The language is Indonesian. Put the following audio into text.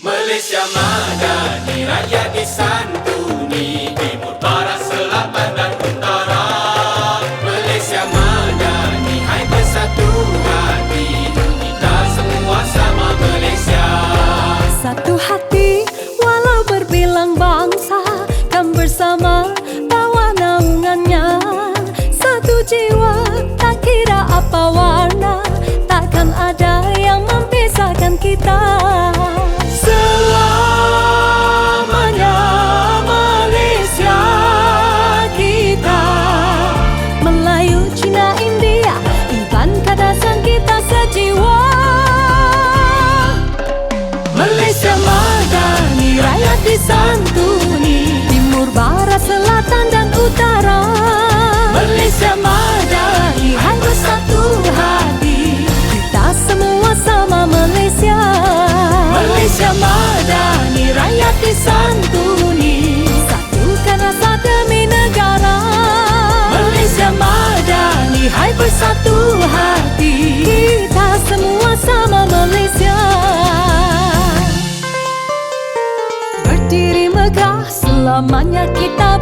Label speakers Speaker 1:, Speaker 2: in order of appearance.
Speaker 1: Malaysia madani rakyat di sana.
Speaker 2: China, India Iban kadasan kita sejiwa Malaysia satu hati. Kita semua sama Malaysia. Berdiri megah selamanya kita